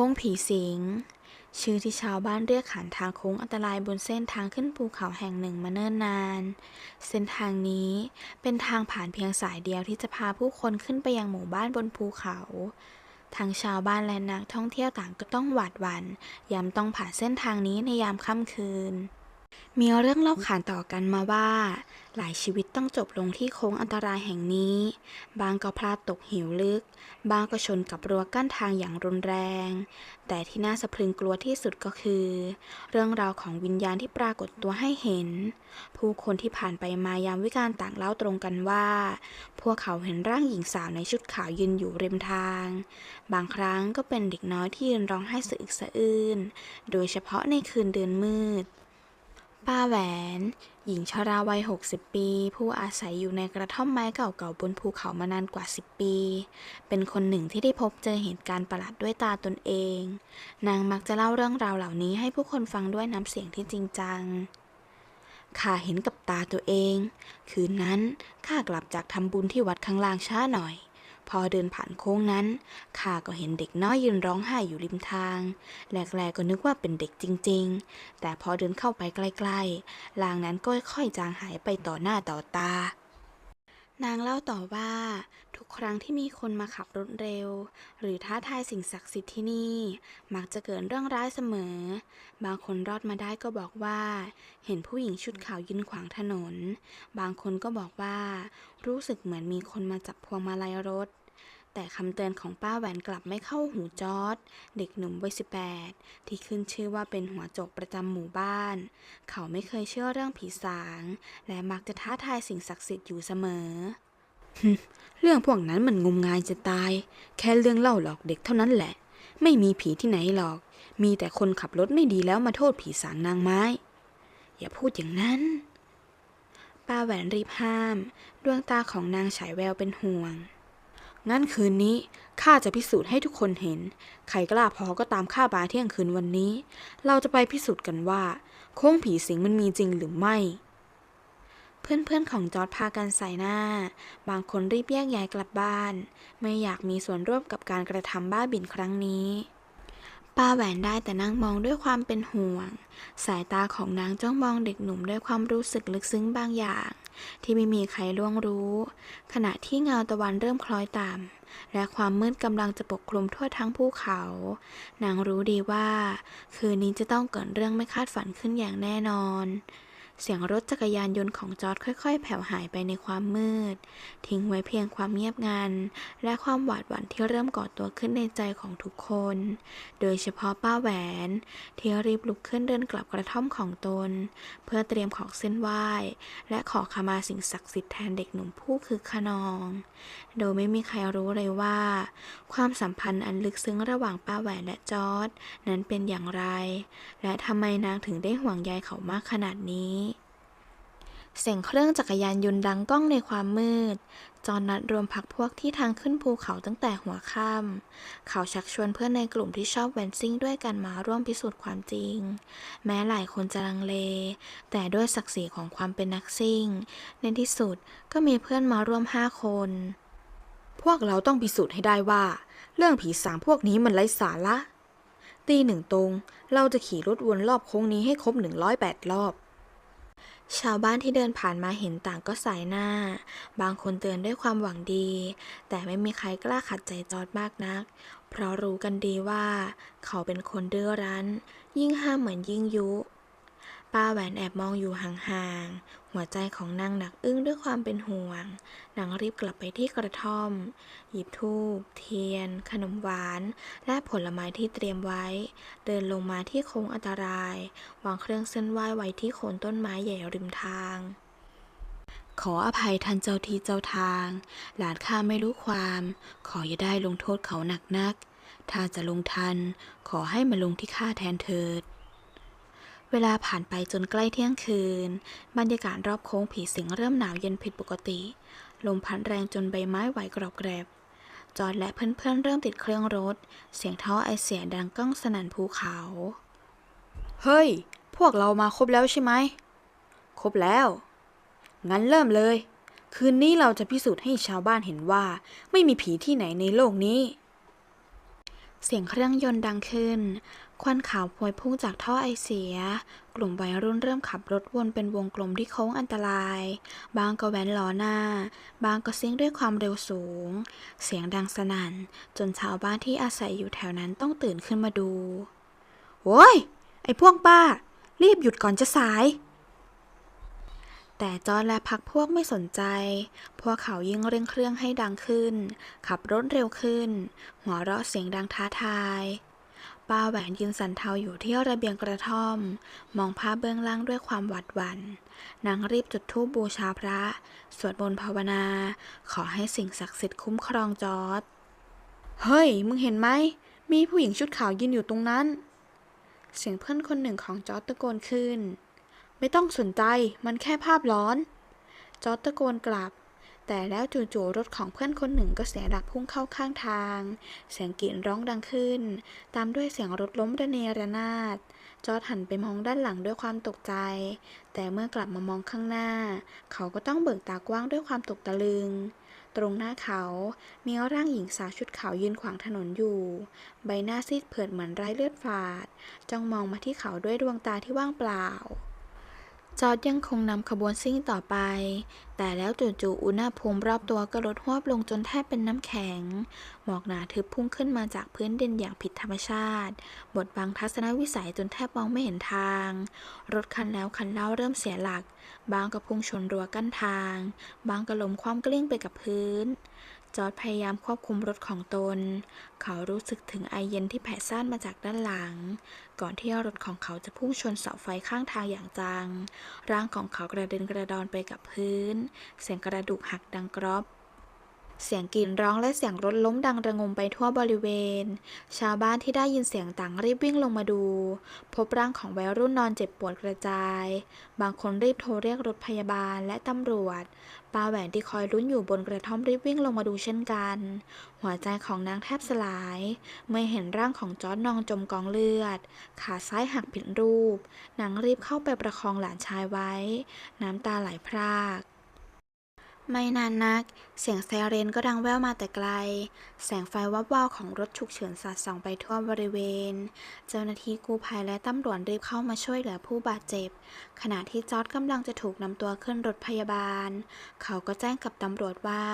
ค้งผีสิง ชื่อที่ชาวบ้านเรียกขานทางโค้งอันตรายบนเส้นทางขึ้นภูเขาแห่งหนึ่งมาเนิ่นนาน เส้นทางนี้เป็นทางผ่านเพียงสายเดียวที่จะพาผู้คนขึ้นไปยังหมู่บ้านบนภูเขาทั้งชาวบ้านและนักท่องเที่ยวต่างก็ต้องหวาดหวั่นยามต้องผ่านเส้นทางนี้ในยามค่ำคืน มีเรื่องเล่าขานต่อกันมาว่า หลายชีวิตต้องจบลงที่โค้งอันตรายแห่งนี้ บางก็พลาดตกเหวลึก บางก็ชนกับรั้วกั้นทางอย่างรุนแรง แต่ที่น่าสะพรึงกลัวที่สุดก็คือ เรื่องราวของวิญญาณที่ปรากฏตัวให้เห็น ผู้คนที่ผ่านไปมายามวิการต่างเล่าตรงกันว่า พวกเขาเห็นร่างหญิงสาวในชุดขาวยืนอยู่ริมทาง บางครั้งก็เป็นเด็กน้อยที่ยืนร้องไห้สะอึกสะอื้น โดยเฉพาะในคืนเดือนมืด ป้าแหวน หญิงชราวัย 60 ปี ผู้อาศัยอยู่ในกระท่อมไม้เก่าๆบนภูเขามานานกว่า 10 ปี เป็นคนหนึ่งที่ได้พบเจอเหตุการณ์ประหลาดด้วยตาตนเอง นางมักจะเล่าเรื่องราวเหล่านี้ให้ผู้คนฟังด้วยน้ำเสียงที่จริงจังข้าเห็นกับตาตัวเอง คืนนั้นข้ากลับจากทำบุญที่วัดข้างล่างช้าหน่อย พอเดินผ่านโค้งนั้นข้าก็เห็นเด็กน้อยยืนร้องไห้อยู่ริมทางแรกๆก็นึกว่าเป็นเด็กจริง ๆ แต่พอเดินเข้าไปใกล้ๆลางนั้นก็ค่อยๆจางหายไปต่อหน้าต่อตา นางเล่าต่อว่าทุกครั้งที่มีคนมาขับรถเร็ว หรือท้าทายสิ่งศักดิ์สิทธิ์ที่นี่ มักจะเกิดเรื่องร้ายเสมอ บางคนรอดมาได้ก็บอกว่า เห็นผู้หญิงชุดขาวยืนขวางถนน บางคนก็บอกว่า รู้สึกเหมือนมีคนมาจับพวงมาลัยรถ แต่คำเตือนของป้าแหวนกลับไม่เข้าหูจอร์ดเด็กหนุ่มวัยสิบแปดที่ขึ้นชื่อว่าเป็นหัวโจกประจำหมู่บ้าน เขาไม่เคยเชื่อเรื่องผีสาง และมักจะท้าทายสิ่งศักดิ์สิทธิ์อยู่เสมอ เรื่องพวกนั้นมันงมงายจะตาย แค่เรื่องเล่าหลอกเด็กเท่านั้นแหละ ไม่มีผีที่ไหนหรอก มีแต่คนขับรถไม่ดีแล้วมาโทษผีสางนางไม้ อย่าพูดอย่างนั้นป้าแหวนรีบห้าม ดวงตาของนางฉายแววเป็นห่วง งั้นคืนนี้ข้าจะพิสูจน์ให้ทุกคนเห็น ใครกล้าพอก็ตามข้าบาเที่ยงคืนวันนี้ เราจะไปพิสูจน์กันว่า โค้งผีสิงมันมีจริงหรือไม่ เพื่อนๆของจอร์ดพากันใส่หน้า บางคนรีบแยกย้ายกลับบ้าน ไม่อยากมีส่วนร่วมกับการกระทำบ้าบิ่นครั้งนี้ ป้าแหวนได้แต่นั่งมองด้วยความเป็นห่วง สายตาของนางจ้องมองเด็กหนุ่มด้วยความรู้สึกลึกซึ้งบางอย่าง ที่ไม่มีใครล่วงรู้ ขณะที่เงาตะวันเริ่มคล้อยต่ำและความมืดกำลังจะปกคลุมทั่วทั้งภูเขา นางรู้ดีว่า คืนนี้จะต้องเกิดเรื่องไม่คาดฝันขึ้นอย่างแน่นอน เสียงรถจักรยานยนต์ของจอร์ดค่อย ๆ แผ่วหายไปในความมืด ทิ้งไว้เพียงความเงียบงัน และความหวาดหวั่นที่เริ่มก่อตัวขึ้นในใจของทุกคน โดยเฉพาะป้าแหวน ที่รีบลุกขึ้นเดินกลับกระท่อมของตน เพื่อเตรียมของเส้นไหว้ และขอขมาสิ่งศักดิ์สิทธิ์แทนเด็กหนุ่มผู้คือขนอง โดยไม่มีใครรู้เลยว่า ความสัมพันธ์อันลึกซึ้งระหว่างป้าแหวนและจอร์ดนั้นเป็นอย่างไร และทำไมนางถึงได้ห่วงใยเขามากขนาดนี้ เสียงเครื่องจักรยานยนต์ดังก้องในความมืด จอนนัดรวมพักพวกที่ทางขึ้นภูเขาตั้งแต่หัวค่ำเขาชักชวนเพื่อนในกลุ่มที่ชอบแวนซิ่งด้วยกันมาร่วมพิสูจน์ความจริง แม้หลายคนจะลังเล แต่ด้วยศักดิ์ศรีของความเป็นนักซิ่ง ในที่สุดก็มีเพื่อนมาร่วมห้าคน พวกเราต้องพิสูจน์ให้ได้ว่า เรื่องผีสางพวกนี้มันไร้สาระตีหนึ่งตรง เราจะขี่รถวนรอบโค้งนี้ให้ครบ108รอบ ชาวบ้านที่เดินผ่านมาเห็นต่างก็สายหน้า บางคนเตือนด้วยความหวังดี แต่ไม่มีใครกล้าขัดใจจอร์ดมากนัก เพราะรู้กันดีว่า เขาเป็นคนดื้อรั้น ยิ่งห้ามเหมือนยิ่งยุ ป้าแหวนแอบมองอยู่ห่างๆ หัวใจของนางหนักอึ้งด้วยความเป็นห่วง นางรีบกลับไปที่กระท่อม หยิบธูป เทียน ขนมหวาน และผลไม้ที่เตรียมไว้ เดินลงมาที่โค้งอันตราย วางเครื่องเส้นไหว้ไว้ที่โคนต้นไม้ใหญ่ริมทางขออภัยท่านเจ้าที่เจ้าทาง หลานข้าไม่รู้ความ ขออย่าได้ลงโทษเขาหนักนัก ถ้าจะลงทัน ขอให้มาลงที่ข้าแทนเถิด เวลาผ่านไปจนใกล้เที่ยงคืน บรรยากาศรอบโค้งผีสิงเริ่มหนาวเย็นผิดปกติ ลมพัดแรงจนใบไม้ไหวกรอบแกรบ จอร์ดและเพื่อนๆเริ่มติดเครื่องรถ เสียงท่อไอเสียดังก้องสนั่นภูเขา เฮ้ย พวกเรามาครบแล้วใช่ไหม ครบแล้ว งั้นเริ่มเลย คืนนี้เราจะพิสูจน์ให้ชาวบ้านเห็นว่า ไม่มีผีที่ไหนในโลกนี้เสียงเครื่องยนต์ดังขึ้น ควันขาวพวยพุ่งจากท่อไอเสีย กลุ่มวัยรุ่นเริ่มขับรถวนเป็นวงกลมที่โค้งอันตราย บางก็แว้นล้อหน้า บางก็ซิ่งด้วยความเร็วสูง เสียงดังสนั่น จนชาวบ้านที่อาศัยอยู่แถวนั้นต้องตื่นขึ้นมาดูโว้ย ไอพวกบ้า รีบหยุดก่อนจะสาย แต่จอร์ดและพักพวกไม่สนใจ พวกเขายิ่งเร่งเครื่องให้ดังขึ้น ขับรถเร็วขึ้น หัวเราะเสียงดังท้าทาย ป้าแหวนยืนสันเทาอยู่ที่ระเบียงกระท่อม มองภาพเบื้องล่างด้วยความหวาดหวัน่นนางรีบจุดธูปบูชาพระ สวดมนต์ภาวนา ขอให้สิ่งศักดิ์สิทธิ์คุ้มครองจอร์ดเฮ้ย มึงเห็นไหม มีผู้หญิงชุดขาวยืนอยู่ตรงนั้น เสียงเพื่อนคนหนึ่งของจอร์ดตะโกนขึ้น ไม่ต้องสนใจมันแค่ภาพร้อนจอร์ดตะโกนกลับ แต่แล้วจู่ๆรถของเพื่อนคนหนึ่งก็เสียหลักพุ่งเข้าข้างทาง เสียงกรีดร้องดังขึ้น ตามด้วยเสียงรถล้มระเนระนาด จอร์ดหันไปมองด้านหลังด้วยความตกใจ แต่เมื่อกลับมามองข้างหน้า เขาก็ต้องเบิกตากว้างด้วยความตกตะลึงตรงหน้าเขา มีร่างหญิงสาวชุดขาวยืนขวางถนนอยู่ ใบหน้าซีดเผือดเหมือนไร้เลือดฝาด จ้องมองมาที่เขาด้วยดวงตาที่ว่างเปล่า จอร์ดยังคงนำขบวนซิ่งต่อไป แต่แล้วจู่ๆอุณหภูมิรอบตัวก็ลดหวบลงจนแทบเป็นน้ำแข็ง หมอกหนาทึบพุ่งขึ้นมาจากพื้นดินอย่างผิดธรรมชาติ บดบังทัศนวิสัยจนแทบมองไม่เห็นทาง รถคันแล้วคันเล่าเริ่มเสียหลัก บางก็พุ่งชนรั้วกั้นทาง บางก็ล้มคว่ำกลิ้งไปกับพื้น จอร์ดพยายามควบคุมรถของตน เขารู้สึกถึงไอเย็นที่แผ่ซ่านมาจากด้านหลัง ก่อนที่รถของเขาจะพุ่งชนเสาไฟข้างทางอย่างจัง ร่างของเขากระเด็นกระดอนไปกับพื้น เสียงกระดูกหักดังกรอบเสียงกรีดร้องและเสียงรถล้มดังระงมไปทั่วบริเวณ ชาวบ้านที่ได้ยินเสียงต่างรีบวิ่งลงมาดู พบร่างของวัยรุ่นนอนเจ็บปวดกระจาย บางคนรีบโทรเรียกรถพยาบาลและตำรวจ ตาแหวนที่คอยลุ้นอยู่บนกระท่อมรีบวิ่งลงมาดูเช่นกัน หัวใจของนางแทบสลาย เมื่อเห็นร่างของจอร์ดนองจมกองเลือด ขาซ้ายหักผิดรูป นางรีบเข้าไปประคองหลานชายไว้ น้ำตาไหลพราก ไม่นานนัก เสียงไซเรนก็ดังแว่วมาแต่ไกล แสงไฟวับวาวของรถฉุกเฉินสาดส่องไปทั่วบริเวณ เจ้าหน้าที่กู้ภัยและตำรวจรีบเข้ามาช่วยเหลือผู้บาดเจ็บ ขณะที่จอร์ดกำลังจะถูกนำตัวขึ้นรถพยาบาล เขาก็แจ้งกับตำรวจว่า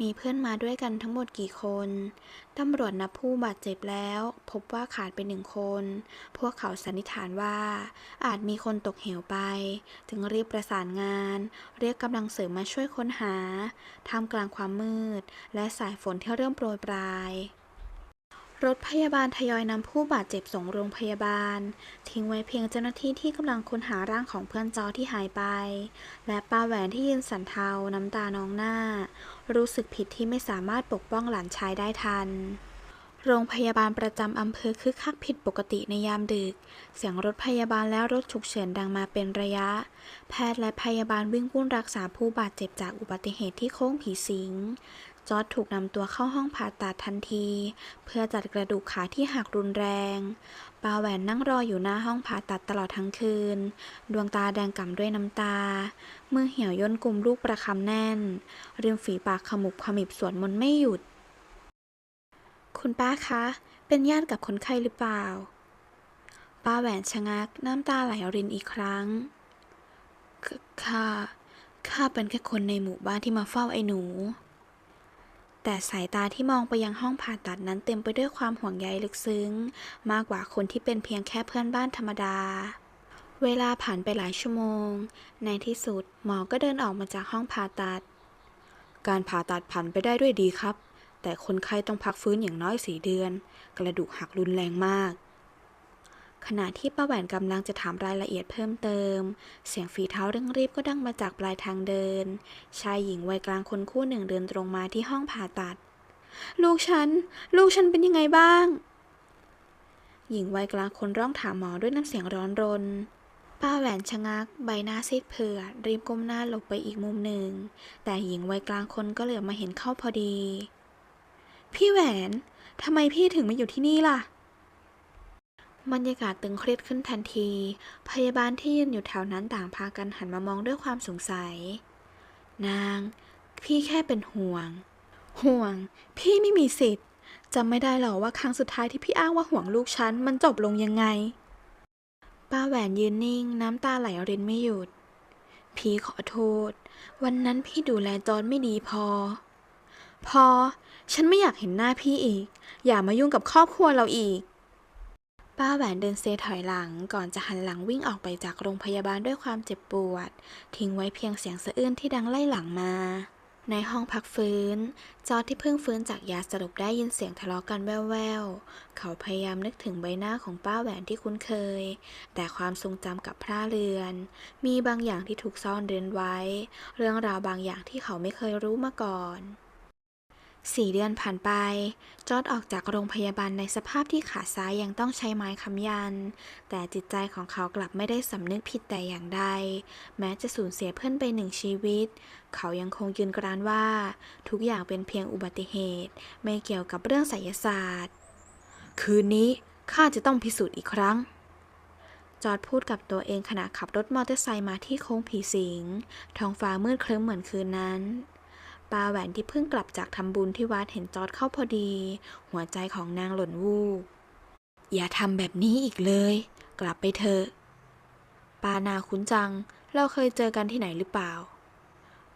มีเพื่อนมาด้วยกันทั้งหมดกี่คน ตำรวจนับผู้บาดเจ็บแล้ว พบว่าขาดไปหนึ่งคน พวกเขาสันนิษฐานว่า อาจมีคนตกเหวไปถึงรีบประสานงาน เรียกกำลังเสริมมาช่วยค้นหาท่ามกลางความมืด และสายฝนที่เริ่มโปรยปลาย รถพยาบาลทยอยนำผู้บาดเจ็บส่งโรงพยาบาล ทิ้งไว้เพียงเจ้าหน้าที่ที่กำลังค้นหาร่างของเพื่อนจอที่หายไป และป้าแหวนที่ยืนสันเทาน้ำตานองหน้า รู้สึกผิดที่ไม่สามารถปกป้องหลานชายได้ทัน โรงพยาบาลประจำอำเภอคึกคักผิดปกติในยามดึก เสียงรถพยาบาลและรถฉุกเฉินดังมาเป็นระยะ แพทย์และพยาบาลวิ่งวุ่นรักษาผู้บาดเจ็บจากอุบัติเหตุที่โค้งผีสิง จอร์ดถูกนำตัวเข้าห้องผ่าตัดทันที เพื่อจัดกระดูกขาที่หักรุนแรงปาแหวนนั่งรออยู่หน้าห้องผ่าตัดตลอดทั้งคืน ดวงตาแดงก่ำด้วยน้ำตา มือเหี่ยวย่นกลุ่มลูกประคำแน่นริมฝีปากขมุบขมิบสวดมนต์ไม่หยุด คุณป้าคะ เป็นญาติกับคนไข้หรือเปล่า ป้าแหวนชะงักน้ำตาไหลรินอีกครั้งคข้าข้าเป็นแค่คนในหมู่บ้านที่มาเฝ้าไอ้หนู แต่สายตาที่มองไปยังห้องผ่าตัดนั้นเต็มไปด้วยความห่วงใยลึกซึ้ง มากกว่าคนที่เป็นเพียงแค่เพื่อนบ้านธรรมดา เวลาผ่านไปหลายชั่วโมง ในที่สุดหมอก็เดินออกมาจากห้องผ่าตัด การผ่าตัดผ่านไปได้ด้วยดีครับ แต่คนไข้ต้องพักฟื้นอย่างน้อยสี่เดือน กระดูกหักรุนแรงมาก ขณะที่ป้าแหวนกำลังจะถามรายละเอียดเพิ่มเติม เสียงฝีเท้าเร่งรีบก็ดังมาจากปลายทางเดิน ชายหญิงวัยกลางคนคู่หนึ่งเดินตรงมาที่ห้องผ่าตัด ลูกฉัน ลูกฉันเป็นยังไงบ้าง หญิงวัยกลางคนร้องถามหมอด้วยน้ำเสียงร้อนรนป้าแหวนชะงักใบหน้าซีดเผือดรีบก้มหน้าหลบไปอีกมุมหนึ่ง แต่หญิงวัยกลางคนก็เหลือบมาเห็นเข้าพอดี พี่แหวนทำไมพี่ถึงมาอยู่ที่นี่ล่ะ บรรยากาศตึงเครียดขึ้นทันที พยาบาลที่ยืนอยู่แถวนั้นต่างพากันหันมามองด้วยความสงสัย นาง พี่แค่เป็นห่วง ห่วง พี่ไม่มีสิทธิ์จำไม่ได้หรอว่าครั้งสุดท้ายที่พี่อ้างว่าห่วงลูกฉันมันจบลงยังไง ป้าแหวนยืนนิ่ง น้ำตาไหลรินไม่หยุด พี่ขอโทษ วันนั้นพี่ดูแลจอนไม่ดีพอ พอ ฉันไม่อยากเห็นหน้าพี่อีก อย่ามายุ่งกับครอบครัวเราอีก ป้าแหวนเดินเซถอยหลังก่อนจะหันหลังวิ่งออกไปจากโรงพยาบาลด้วยความเจ็บปวด ทิ้งไว้เพียงเสียงสะอื้นที่ดังไล่หลังมา ในห้องพักฟื้น จอที่เพิ่งฟื้นจากยาสลบได้ยินเสียงทะเลาะกันแว่วๆ เขาพยายามนึกถึงใบหน้าของป้าแหวนที่คุ้นเคย แต่ความทรงจำกับพร่าเรือน มีบางอย่างที่ถูกซ่อนเร้นไว้ เรื่องราวบางอย่างที่เขาไม่เคยรู้มาก่อน สี่เดือนผ่านไป จอร์ดออกจากโรงพยาบาลในสภาพที่ขาซ้ายยังต้องใช้ไม้ค้ำยัน แต่จิตใจของเขากลับไม่ได้สำนึกผิดแต่อย่างใด แม้จะสูญเสียเพื่อนไปหนึ่งชีวิต เขายังคงยืนกรานว่า ทุกอย่างเป็นเพียงอุบัติเหตุ ไม่เกี่ยวกับเรื่องไสยศาสตร์ คืนนี้ข้าจะต้องพิสูจน์อีกครั้งจอร์ดพูดกับตัวเองขณะขับรถมอเตอร์ไซค์มาที่โค้งผีสิง ท้องฟ้ามืดครึ้มเหมือนคืนนั้น ปาแหวนที่เพิ่งกลับจากทำบุญที่วัดเห็นจอร์ดเข้าพอดี หัวใจของนางหล่นวูบอย่าทำแบบนี้อีกเลย กลับไปเถอะ ปานาคุ้นจัง เราเคยเจอกันที่ไหนหรือเปล่า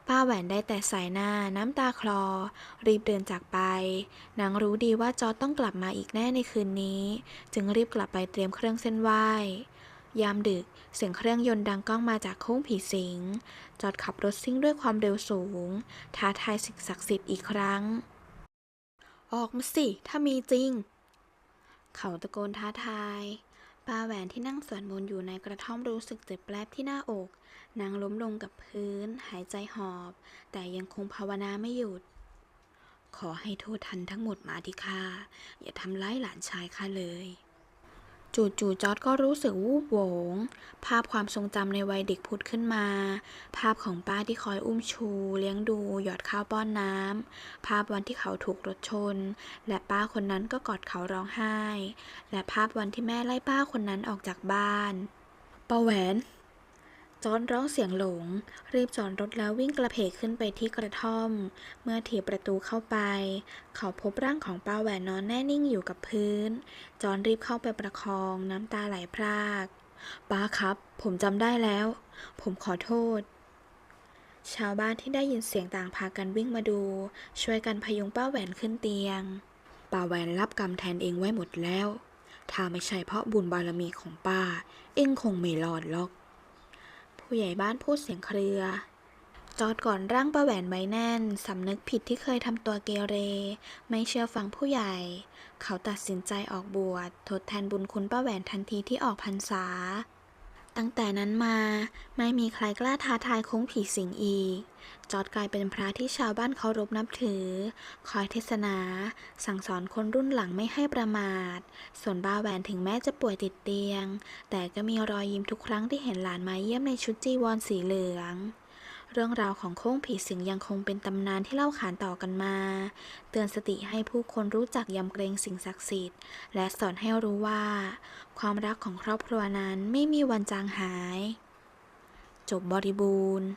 ป้าแหวนได้แต่สายหน้าน้ำตาคลอ รีบเดินจากไป นางรู้ดีว่าจอร์จต้องกลับมาอีกแน่ในคืนนี้ จึงรีบกลับไปเตรียมเครื่องเส้นไหว้ ยามดึก เสียงเครื่องยนต์ดังก้องมาจากโค้งผีสิง จอดขับรถซิ่งด้วยความเร็วสูง ท้าทายสิ่งศักดิ์สิทธิ์อีกครั้ง ออกมาสิ ถ้ามีจริง เขาตะโกนท้าทายป้าแหวนที่นั่งสวดมนต์อยู่ในกระท่อมรู้สึกเจ็บแปลบที่หน้าอก นางล้มลงกับพื้น หายใจหอบ แต่ยังคงภาวนาไม่หยุด ขอให้โทษทันทั้งหมดมาที่ข้าอย่าทำร้ายหลานชายข้าเลย จู่ๆจอร์ดก็รู้สึกวูบโหวง ภาพความทรงจำในวัยเด็กผุดขึ้นมา ภาพของป้าที่คอยอุ้มชู เลี้ยงดู หยอดข้าวป้อนน้ำ ภาพวันที่เขาถูกรถชน และป้าคนนั้นก็กอดเขาร้องไห้ และภาพวันที่แม่ไล่ป้าคนนั้นออกจากบ้านป้าแหวน จอร์ดร้องเสียงหลง รีบจอดรถแล้ววิ่งกระเพกขึ้นไปที่กระท่อม เมื่อถีบประตูเข้าไป เขาพบร่างของป้าแหวนนอนแน่นิ่งอยู่กับพื้น จอร์ดรีบเข้าไปประคองน้ำตาไหลพราก ป้าครับ ผมจำได้แล้ว ผมขอโทษ ชาวบ้านที่ได้ยินเสียงต่างพากันวิ่งมาดู ช่วยกันพยุงป้าแหวนขึ้นเตียง ป้าแหวนรับกรรมแทนเองไว้หมดแล้ว ถ้าไม่ใช่เพราะบุญบารมีของป้า เองคงไม่รอดหรอก ผู้ใหญ่บ้านพูดเสียงเครือ จอดก่อนร่างประแหวนไว้แน่น สำนึกผิดที่เคยทำตัวเกเร ไม่เชื่อฟังผู้ใหญ่ เขาตัดสินใจออกบวชทดแทนบุญคุณป้าแหวนทันทีที่ออกพรรษา ตั้งแต่นั้นมาไม่มีใครกล้าท้าทายคุ้งผีสิงอีก จอดกลายเป็นพระที่ชาวบ้านเคารพนับถือ คอยเทศนา สั่งสอนคนรุ่นหลังไม่ให้ประมาท ส่วนบ้าแหวนถึงแม้จะป่วยติดเตียง แต่ก็มีรอยยิ้มทุกครั้งที่เห็นหลานมาเยี่ยมในชุดจีวรสีเหลือง เรื่องราวของโค้งผีสิงยังคงเป็นตำนานที่เล่าขานต่อกันมา เตือนสติให้ผู้คนรู้จักยำเกรงสิ่งศักดิ์สิทธิ์ และสอนให้รู้ว่า ความรักของครอบครัวนั้นไม่มีวันจางหาย จบบริบูรณ์